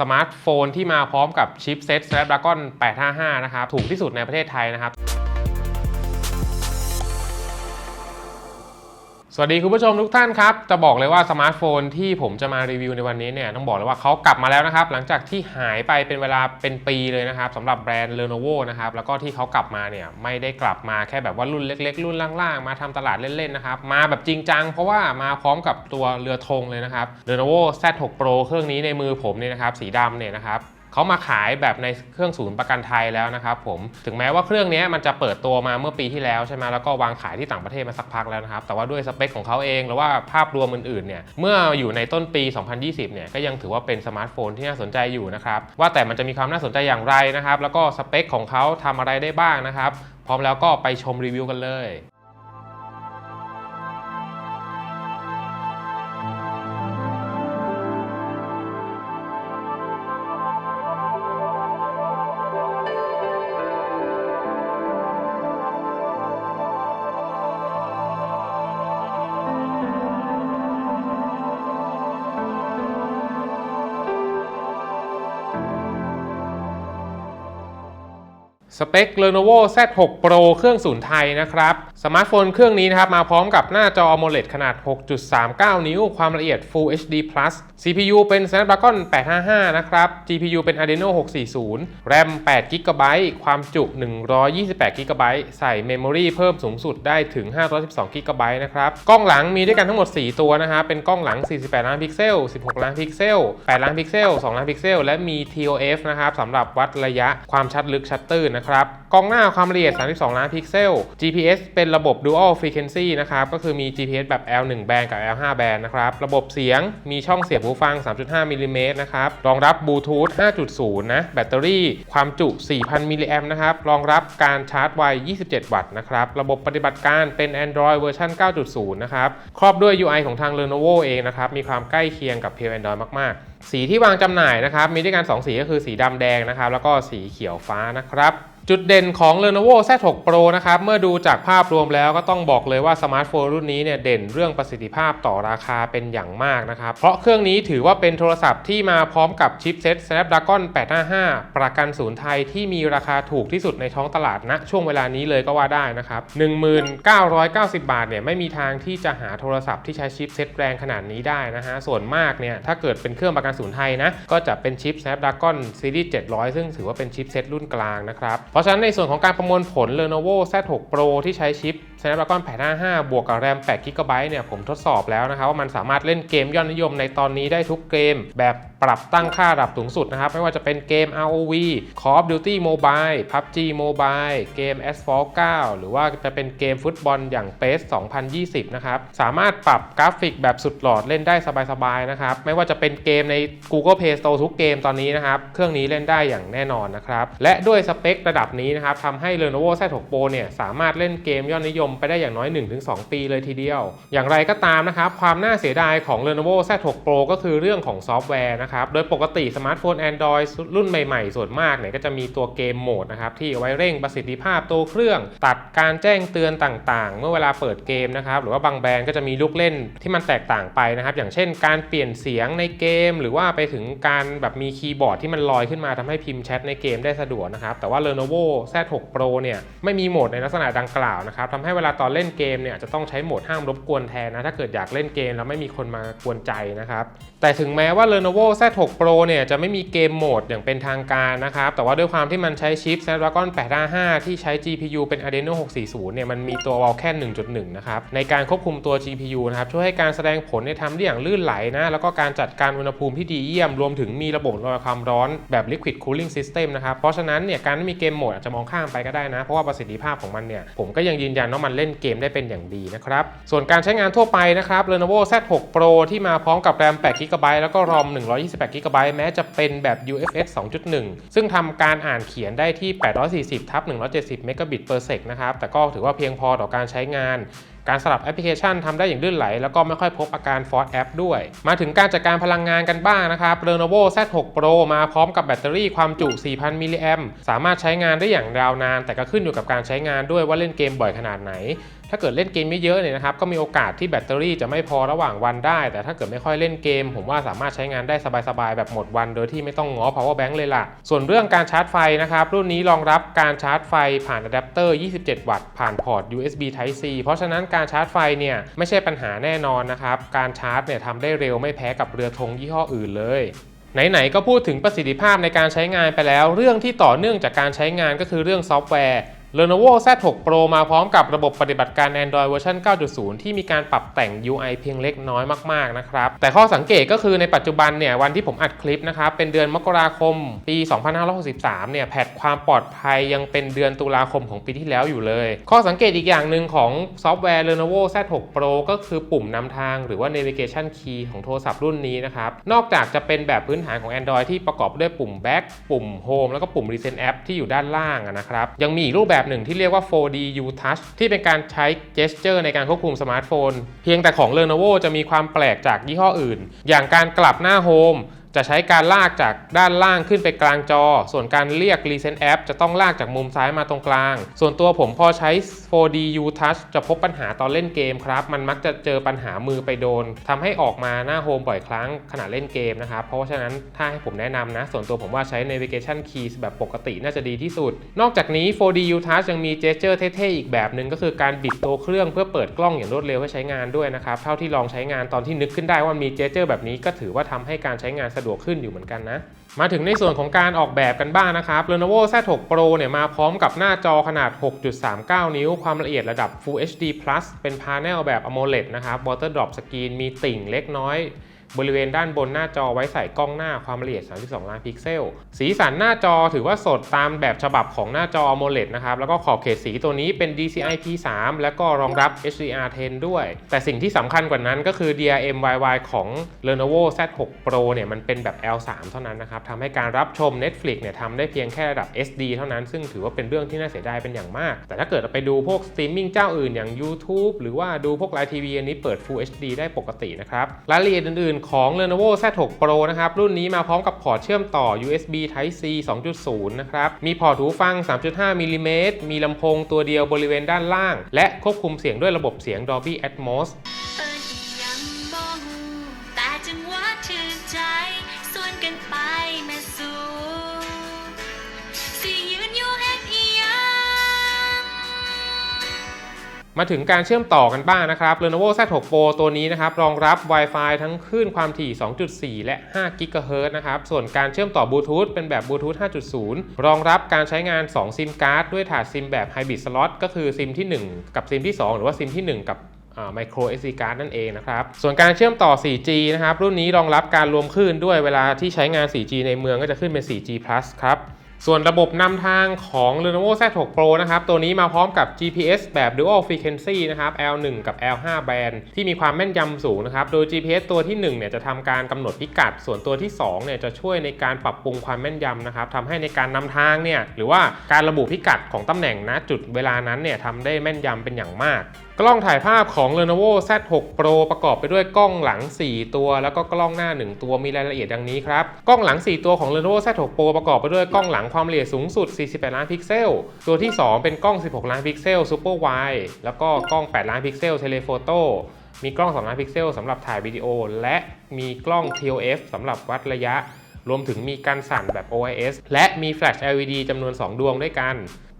สมาร์ทโฟนที่มาพร้อมกับชิปเซ็ต Snapdragon 855 นะครับ ถูกที่สุดในประเทศไทยนะครับ สวัสดีคุณผู้ชมทุกท่านครับ จะบอกเลยว่าสมาร์ทโฟนที่ผมจะมารีวิวในวันนี้เนี่ยต้องบอกเลยว่าเขากลับมาแล้วนะครับ หลังจากที่หายไปเป็นเวลาเป็นปีเลยนะครับสำหรับแบรนด์ Lenovo นะครับแล้วก็ที่เขากลับมาเนี่ยไม่ได้กลับมาแค่แบบว่ารุ่นเล็ก ๆ รุ่นล่างๆ มาทำตลาดเล่นๆนะครับมาแบบจริงจังเพราะว่ามาพร้อมกับตัวเรือธงเลยนะครับ Lenovo Z6 Pro เครื่องนี้ในมือผมเนี่ยนะครับสีดำเนี่ยนะครับ เขามาขายแบบในเครื่องศูนย์ประกันไทยแล้วนะครับผมถึงแม้ว่าเครื่องนี้มันจะเปิดตัวมาเมื่อปีที่แล้วใช่ไหมแล้วก็วางขายที่ต่างประเทศมาสักพักแล้วนะครับแต่ว่าด้วยสเปคของเขาเองหรือว่าภาพรวมอื่นๆเนี่ยเมื่ออยู่ในต้นปี 2020 เนี่ยก็ยังถือว่าเป็นสมาร์ทโฟนที่น่าสนใจอยู่นะครับว่าแต่มันจะมีความน่าสนใจอย่างไรนะครับแล้วก็สเปคของเขาทำอะไรได้บ้างนะครับพร้อมแล้วก็ไปชมรีวิวกันเลย สเปค Lenovo Z6 Pro เครื่องศูนย์ไทยนะครับ สมาร์ทโฟนเครื่องนี้นะครับมาพร้อมกับหน้าจอ AMOLED ขนาด 6.39 นิ้ว ความละเอียด Full HD Plus CPU เป็น Snapdragon 855 นะครับ GPU เป็น Adreno 640 RAM 8 GB ความจุ 128 GB ใส่ Memory เพิ่มสูงสุดได้ถึง 512 GB นะครับ กล้องหลังมีด้วยกันทั้งหมด 4 ตัวนะฮะ เป็นกล้องหลัง 48 ล้านพิกเซล 16 ล้านพิกเซล 8 ล้านพิกเซล 2 ล้านพิกเซล และมี TOF นะครับสำหรับวัดระยะความชัดลึกชัดตื้นนะครับ กล้องหน้าความละเอียด 32 ล้านพิกเซล GPS เป็นระบบ Dual Frequency นะครับ ก็คือมี GPS แบบ L1 แบนกับ L5 แบนนะครับ ระบบเสียงมีช่องเสียบหูฟัง 3.5 มิลลิเมตรนะครับ รองรับบลูทูธ 5.0 นะ แบตเตอรี่ความจุ 4,000 มิลลิแอมนะครับ รองรับการชาร์จไว 27 วัตต์นะครับ ระบบปฏิบัติการเป็น Android เวอร์ชัน9.0 นะครับ ครอบด้วย UI ของทาง Lenovo เองนะครับ มีความใกล้เคียงกับเพียว Android มากๆ สีที่วางจำหน่ายนะครับ มีด้วยกัน 2 สีก็คือสีดำแดงนะครับ แล้วก็สีเขียวฟ้านะครับ จุดเด่นของ Lenovo Z6 Pro นะครับ เมื่อดูจากภาพรวมแล้วก็ต้องบอกเลยว่าสมาร์ทโฟนรุ่นนี้เนี่ยเด่นเรื่องประสิทธิภาพต่อราคาเป็นอย่างมากนะครับ เพราะเครื่องนี้ถือว่าเป็นโทรศัพท์ที่มาพร้อมกับชิปเซ็ต Snapdragon 855 ประกันศูนย์ไทยที่มีราคาถูกที่สุดในท้องตลาดณช่วงเวลานี้เลยก็ว่าได้นะครับ 1990 บาทเนี่ยไม่มีทางที่จะหาโทรศัพท์ที่ใช้ชิปเซ็ตแรงขนาดนี้ได้นะฮะ ส่วนมากเนี่ยถ้าเกิดเป็นเครื่องประกันศูนย์ไทยนะ ก็จะเป็นชิป Snapdragon Series 700 ซึ่งถือว่าเป็นชิปเซ็ตรุ่นกลางนะครับเพราะฉะนั้นในส่วนของการประมวลผล Lenovo Z6 Pro ที่ใช้ชิป Snapdragon 855 บวกกับ RAM 8 GB เนี่ยผมทดสอบแล้วนะครับว่ามันสามารถเล่นเกมยอดนิยมในตอนนี้ได้ทุกเกม แบบปรับตั้งค่าระดับสูงสุดนะครับ ไม่ว่าจะเป็นเกม ROV Call of Duty Mobile PUBG Mobile เกม Asphalt 9 หรือว่าจะเป็นเกมฟุตบอลอย่าง PES 2020 นะครับ สามารถปรับกราฟิกแบบสุดหลอดเล่นได้สบายๆนะครับ ไม่ว่าจะเป็นเกมใน Google Play Store ทุกเกมตอนนี้นะครับ เครื่องนี้เล่นได้อย่างแน่นอนนะครับ และด้วยสเปคระดับนี้นะครับทำให้ Lenovo Z6 Pro เนี่ยสามารถเล่นเกมยอดนิยมไปได้อย่างน้อย 1-2 ปีเลยทีเดียว อย่างไรก็ตามนะครับ ความน่าเสียดายของ Lenovo Z6 Pro ก็คือเรื่องของซอฟต์แวร์นะครับ โดยปกติสมาร์ทโฟน Android รุ่นใหม่ๆ ส่วนมากเนี่ยก็จะมีตัวเกมโหมดนะครับที่เอาไว้เร่งประสิทธิภาพตัวเครื่อง ตัดการแจ้งเตือนต่างๆ เมื่อเวลาเปิดเกมนะครับ หรือว่าบางแบรนด์ก็จะมีลูกเล่นที่มันแตกต่างไปนะครับ อย่างเช่น การเปลี่ยนเสียงในเกม หรือว่าไปถึงการแบบมีคีย์บอร์ดที่มันลอยขึ้นมาทำให้พิมพ์แชทในเกมได้สะดวกนะครับ แต่ว่า Lenovo Z6 Pro เนี่ยไม่มีโหมดในลักษณะดังกล่าวนะครับทำให้เวลาตอนเล่นเกมเนี่ยจะต้องใช้โหมดห้ามรบกวนแทนนะ ถ้าเกิดอยากเล่นเกมแล้วไม่มีคนมากวนใจนะครับ แต่ถึงแม้ว่า Lenovo Z6 Pro เนี่ยจะไม่มีเกมโหมดอย่างเป็นทางการนะครับ แต่ว่าด้วยความที่มันใช้ชิป Snapdragon 855 ที่ใช้ GPU เป็น Adreno 640 เนี่ยมันมีตัว Wall แค่1.1 นะครับ ในการควบคุมตัว GPU นะครับ ช่วยให้การแสดงผลในยทำได้อย่างลื่นไหลนะ แล้วก็การจัดการอุณหภูมิที่ดีเยี่ยม รวมถึงมีระบบระบายความร้อนแบบ Liquid Cooling System นะครับ เพราะฉะนั้นเนี่ยการไม่มีเกมโหมดอาจจะมองข้ามไปก็ได้นะ เพราะว่าประสิทธิภาพของมันเนี่ยผมก็ยังยืนยันว่ามันเล่นเกมได้เป็นอย่างดีนะครับ ส่วนการใช้งานทั่วไปนะครับ Lenovo Z6 Pro ที่มาพร้อมกับแรม8 GB แล้วก็ ROM 128 GB แม้จะเป็นแบบ UFS 2.1 ซึ่งทำการอ่านเขียนได้ที่ 840ทับ170 m b p s นะครับ แต่ก็ถือว่าเพียงพอต่อการใช้งาน การสลับแอปพลิเคชันทำได้อย่างลื่นไหล แล้วก็ไม่ค่อยพบอาการฟอร์ e แอปด้วย มาถึงการจัดการพลังงานกันบ้างนะครับ Lenovo Z6 Pro มาพร้อมกับแบตเตอรี่ความจุ 4,000 มิลลิแอมสามารถใช้งานได้อย่างยาวนาน แต่ก็ขึ้นอยู่กับการใช้งานด้วยว่าเล่นเกมบ่อยขนาดไหน ถ้าเกิดเล่นเกมไม่เยอะเนี่ยนะครับก็มีโอกาสที่แบตเตอรี่จะไม่พอระหว่างวันได้ แต่ถ้าเกิดไม่ค่อยเล่นเกม ผมว่าสามารถใช้งานได้สบายๆแบบหมดวัน โดยที่ไม่ต้องง้อ power bank เลยล่ะ ส่วนเรื่องการชาร์จไฟนะครับรุ่นนี้รองรับการชาร์จไฟผ่านอะแดปเตอร์ 27 วัตต์ผ่านพอร์ต USB Type C เพราะฉะนั้นการชาร์จไฟเนี่ยไม่ใช่ปัญหาแน่นอนนะครับการชาร์จเนี่ยทำได้เร็วไม่แพ้กับเรือธงยี่ห้ออื่นเลยไหน ๆ ก็พูดถึงประสิทธิภาพในการใช้งานไปแล้ว เรื่องที่ต่อเนื่องจากการใช้งานก็คือเรื่องซอฟต์แวร์ Lenovo Z6 Pro มาพร้อมกับระบบปฏิบัติการ Android เวอร์ชัน9.0 ที่มีการปรับแต่ง UI เพียงเล็กน้อยมากๆนะครับ แต่ข้อสังเกตก็คือในปัจจุบันเนี่ยวันที่ผมอัดคลิปนะครับ เป็นเดือนมกราคมปี 2563 เนี่ยแพทความปลอดภัยยังเป็นเดือนตุลาคมของปีที่แล้วอยู่เลย ข้อสังเกตอีกอย่างหนึ่งของซอฟต์แวร์ Lenovo Z6 Pro ก็คือปุ่มนำทางหรือว่า Navigation Key ของโทรศัพท์รุ่นนี้นะครับ นอกจากจะเป็นแบบพื้นฐานของ Android ที่ประกอบด้วยปุ่ม Back ปุ่ม Home แล้วก็ปุ่ม Recent App ที่อยู่ด้านล่างนะครับยังมีอีกรูปแบบหนึ่งที่เรียกว่า 4D U Touch ที่เป็นการใช้ gesture ในการควบคุมสมาร์ทโฟน เพียงแต่ของ Lenovo จะมีความแปลกจากยี่ห้ออื่น อย่างการกลับหน้าโฮม จะใช้การลากจากด้านล่างขึ้นไปกลางจอ ส่วนการเรียก Recent App จะต้องลากจากมุมซ้ายมาตรงกลาง ส่วนตัวผมพอใช้ 4D U Touch จะพบปัญหาตอนเล่นเกมครับ มันมักจะเจอปัญหามือไปโดนทำให้ออกมาหน้าโฮมบ่อยครั้งขณะเล่นเกมนะครับ เพราะฉะนั้นถ้าให้ผมแนะนำนะ ส่วนตัวผมว่าใช้ Navigation Keys แบบปกติน่าจะดีที่สุด นอกจากนี้ 4D U Touch ยังมี gesture เท่ๆอีกแบบหนึ่งก็คือการบิดตัวเครื่องเพื่อเปิดกล้องอย่างรวดเร็วให้ใช้งานด้วยนะครับ เท่าที่ลองใช้งานตอนที่นึกขึ้นได้ว่ามี gesture แบบนี้ก็ถือว่าทำให้การใช้งานสะดวกขึ้นอยู่เหมือนกันนะ มาถึงในส่วนของการออกแบบกันบ้างนะครับ Lenovo Z6 Pro เนี่ยมาพร้อมกับหน้าจอขนาด 6.39 นิ้ว ความละเอียดระดับ Full HD Plus เป็นพาเนลแบบ AMOLED นะครับ Water Drop Screen มีติ่งเล็กน้อย บริเวณด้านบนหน้าจอไว้ใส่กล้องหน้าความละเอียด 32 ล้านพิกเซล สีสันหน้าจอถือว่าสดตามแบบฉบับของหน้าจอ AMOLED นะครับ แล้วก็ขอบเขตสีตัวนี้เป็น DCI P3 แล้วก็รองรับ HDR10 ด้วย แต่สิ่งที่สำคัญกว่านั้นก็คือ DRM YY ของ Lenovo Z6 Pro เนี่ยมันเป็นแบบ L3 เท่านั้นนะครับทำให้การรับชม Netflix เนี่ยทำได้เพียงแค่ระดับ SD เท่านั้น ซึ่งถือว่าเป็นเรื่องที่น่าเสียดายเป็นอย่างมาก แต่ถ้าเกิดไปดูพวกสตรีมมิ่งเจ้าอื่นอย่าง YouTube หรือว่าดูพวกไลน์ทีวีอันนี้เปิด Full HD ได้ปกตินะครับรายละเอียดอื่นๆของ Lenovo Z6 Pro นะครับ รุ่นนี้มาพร้อมกับพอร์ตเชื่อมต่อ USB Type C 2.0 นะครับ มีพอร์ตหูฟัง 3.5 มิลลิเมตร มีลำโพงตัวเดียวบริเวณด้านล่าง และควบคุมเสียงด้วยระบบเสียง Dolby Atmos เอิญยังมองแต่จังหวะถือส่วนกันไป มาถึงการเชื่อมต่อกันบ้างนะครับ Lenovo Z6 Pro ตัวนี้นะครับรองรับ Wi-Fi ทั้งคลื่นความถี่ 2.4 และ 5 GHz นะครับ ส่วนการเชื่อมต่อบลูทูธเป็นแบบบลูทูธ 5.0 รองรับการใช้งาน 2 ซิมการ์ดด้วยถาดซิมแบบ Hybrid Slot ก็คือซิมที่ 1 กับซิมที่ 2 หรือว่าซิมที่ 1 กับ micro SD card นั่นเองนะครับ ส่วนการเชื่อมต่อ 4G นะครับ รุ่นนี้รองรับการรวมคลื่นด้วยเวลาที่ใช้งาน 4G ในเมืองก็จะขึ้นเป็น 4G Plus ครับ ส่วนระบบนำทางของ Lenovo Z6 Pro นะครับ ตัวนี้มาพร้อมกับ GPS แบบ Dual Frequency นะครับ L1 กับ L5 แบนที่มีความแม่นยำสูงนะครับ โดย GPS ตัวที่ 1 เนี่ยจะทำการกำหนดพิกัด ส่วนตัวที่ 2 เนี่ยจะช่วยในการปรับปรุงความแม่นยำนะครับทำให้ในการนำทางเนี่ยหรือว่าการระบุพิกัดของตำแหน่งณจุดเวลานั้นเนี่ยทำได้แม่นยำเป็นอย่างมากกล้องถ่ายภาพของ Lenovo Z6 Pro ประกอบไปด้วยกล้องหลัง 4 ตัว แล้วก็กล้องหน้า 1 ตัวมีรายละเอียดดังนี้ครับ กล้องหลัง 4 ตัวของ Lenovo Z6 Pro ประกอบไปด้วยกล้องหลังความละเอียดสูงสุด 48 ล้านพิกเซล ตัวที่ 2 เป็นกล้อง 16 ล้านพิกเซล Super Wide แล้วก็กล้อง 8 ล้านพิกเซล Telephoto มีกล้อง2ล้านพิกเซลสำหรับถ่ายวิดีโอ และมีกล้อง TOF สำหรับวัดระยะรวมถึงมีการสั่นแบบ OIS และมีแฟลช LED จำนวน 2 ดวงด้วยกัน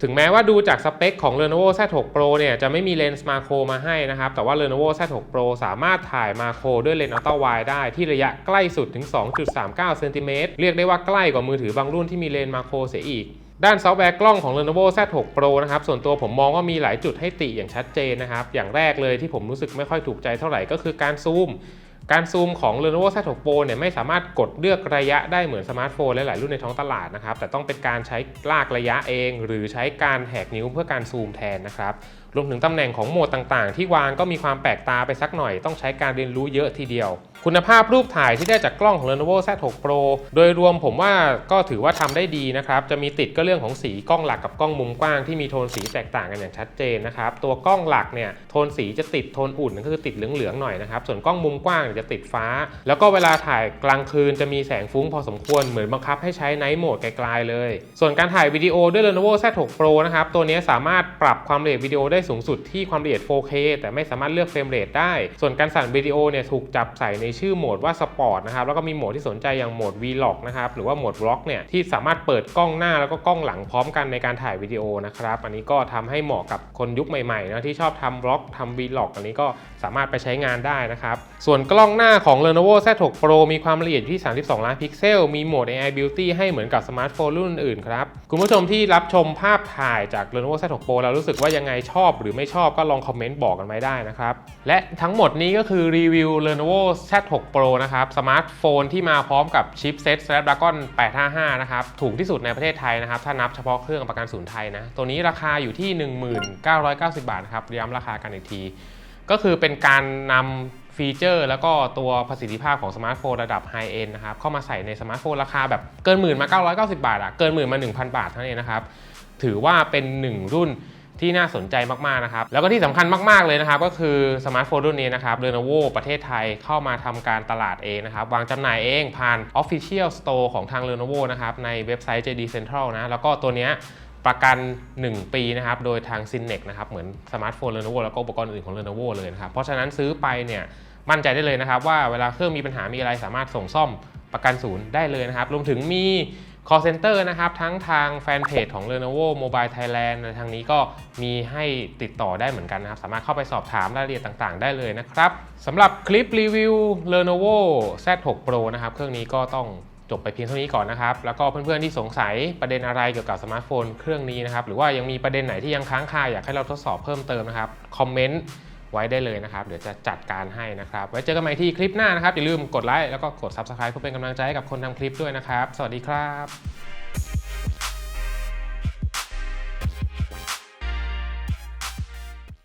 ถึงแม้ว่าดูจากสเปคของ Lenovo Z6 Pro เนี่ยจะไม่มีเลนส์มาโครมาให้นะครับ แต่ว่า Lenovo Z6 Pro สามารถถ่ายมาโครด้วยเลนส์อัลตร้าไวได้ที่ระยะใกล้สุดถึง 2.39เซนติเมตรเรียกได้ว่าใกล้กว่ามือถือบางรุ่นที่มีเลนส์มาโครเสียอีกด้านซอฟต์แวร์กล้องของ Lenovo Z6 Pro นะครับ ส่วนตัวผมมองว่ามีหลายจุดให้ติอย่างชัดเจนนะครับ อย่างแรกเลยที่ผมรู้สึกไม่ค่อยถูกใจเท่าไหร่ก็คือการซูม การซูมของ Lenovo Z6 Pro เนี่ยไม่สามารถกดเลือกระยะได้เหมือนสมาร์ทโฟนหลายๆรุ่นในท้องตลาดนะครับแต่ต้องเป็นการใช้ลากระยะเอง หรือใช้การแหกนิ้วเพื่อการซูมแทนนะครับรวมถึงตำแหน่งของโหมดต่างๆ ที่วางก็มีความแปลกตาไปสักหน่อยต้องใช้การเรียนรู้เยอะทีเดียว คุณภาพรูปถ่ายที่ได้จากกล้องของ Lenovo Z6 Pro โดยรวมผมว่าก็ถือว่าทำได้ดีนะครับ จะมีติดก็เรื่องของสีกล้องหลักกับกล้องมุมกว้างที่มีโทนสีแตกต่างกันอย่างชัดเจนนะครับ ตัวกล้องหลักเนี่ยโทนสีจะติดโทนอุ่นก็คือติดเหลืองๆหน่อยนะครับ ส่วนกล้องมุมกว้างจะติดฟ้า แล้วก็เวลาถ่ายกลางคืนจะมีแสงฟุ้งพอสมควรเหมือนบังคับให้ใช้ไนท์โหมดไกลๆเลย ส่วนการถ่ายวิดีโอด้วย Lenovo Z6 Pro นะครับ ตัวนี้สามารถปรับความละเอียดวิดีโอได้สูงสุดที่ความละเอียด 4K แต่ไม่สามารถเลือกเฟรมเรทได้ ส่วนการสั่นวิดีโอเนี่ยถูกจับใส่ในชื่อโหมดว่าสปอร์ตนะครับแล้วก็มีโหมดที่สนใจอย่างโหมด Vlog นะครับหรือว่าโหมด Vlog เนี่ยที่สามารถเปิดกล้องหน้าแล้วก็กล้องหลังพร้อมกันในการถ่ายวิดีโอนะครับอันนี้ก็ทำให้เหมาะกับคนยุคใหม่ๆนะที่ชอบทำ Vlog ทำ Vlog อันนี้ก็ สามารถไปใช้งานได้นะครับ ส่วนกล้องหน้าของ Lenovo Z6 Pro มีความละเอียดที่ 32 ล้านพิกเซล มีโหมด AI Beauty ให้เหมือนกับสมาร์ทโฟนรุ่นอื่นครับ คุณผู้ชมที่รับชมภาพถ่ายจาก Lenovo Z6 Pro แล้วรู้สึกว่ายังไงชอบ หรือไม่ชอบก็ลองคอมเมนต์บอกกันไว้ได้นะครับ และทั้งหมดนี้ก็คือรีวิว Lenovo Z6 Pro นะครับ สมาร์ทโฟนที่มาพร้อมกับชิปเซ็ต Snapdragon 855 นะครับ ถูกที่สุดในประเทศไทยนะครับ ถ้านับเฉพาะเครื่องประกันศูนย์ไทยนะ ตัวนี้ราคาอยู่ที่ 1990 บาทนะครับย้ำราคากันอีกที ก็คือเป็นการนำฟีเจอร์ แล้วก็ตัวประสิทธิภาพของสมาร์ทโฟนระดับไฮเอนนะครับเข้ามาใส่ในสมาร์ทโฟนราคาแบบเกินหมื่นมา 990 บาทอะเกินหมื่นมา 1,000 บาทเท่านั้นเองนะครับถือว่าเป็นหนึ่งรุ่นที่น่าสนใจมาก ๆ นะครับ แล้วก็ที่สำคัญมาก ๆ เลยนะครับ ก็คือสมาร์ทโฟนรุ่นนี้นะครับ Lenovo ประเทศไทยเข้ามาทำการตลาดเองนะครับ วางจำหน่ายเองผ่าน Official Store ของทาง Lenovo นะครับ ในเว็บไซต์ JD Central นะ แล้วก็ตัวเนี้ย ประกัน 1 ปีนะครับ โดยทาง s y n n e x นะครับ เหมือนสมาร์ทโฟน Lenovo แล้วก็อุปกรณ์อื่นของ Lenovo เลยนะครับ เพราะฉะนั้นซื้อไปเนี่ยมั่นใจได้เลยนะครับ ว่าเวลาเครื่องมีปัญหามีอะไรสามารถส่งซ่อมประกันศูนย์ได้เลยนะครับ รวมถึงมี call center นะครับ ทั้งทางแฟนเพจของ Lenovo Mobile Thailand ในทางนี้ก็มีให้ติดต่อได้เหมือนกันนะครับ สามารถเข้าไปสอบถามรายละเอียดต่างๆ ได้เลยนะครับสำหรับคลิปรีวิว Lenovo Z6 Pro นะครับ เครื่องนี้ก็ต้อง จบไปเพียงเท่านี้ก่อนนะครับ แล้วก็เพื่อนๆที่สงสัยประเด็นอะไรเกี่ยวกับสมาร์ทโฟนเครื่องนี้นะครับ หรือว่ายังมีประเด็นไหนที่ยังค้างคาอยากให้เราทดสอบเพิ่มเติมนะครับ คอมเมนต์ไว้ได้เลยนะครับ เดี๋ยวจะจัดการให้นะครับ ไว้เจอกันใหม่ที่คลิปหน้านะครับ อย่าลืมกดไลค์แล้วก็กด Subscribe เพื่อเป็นกำลังใจให้กับคนทำคลิปด้วยนะครับ สวัสดีครับ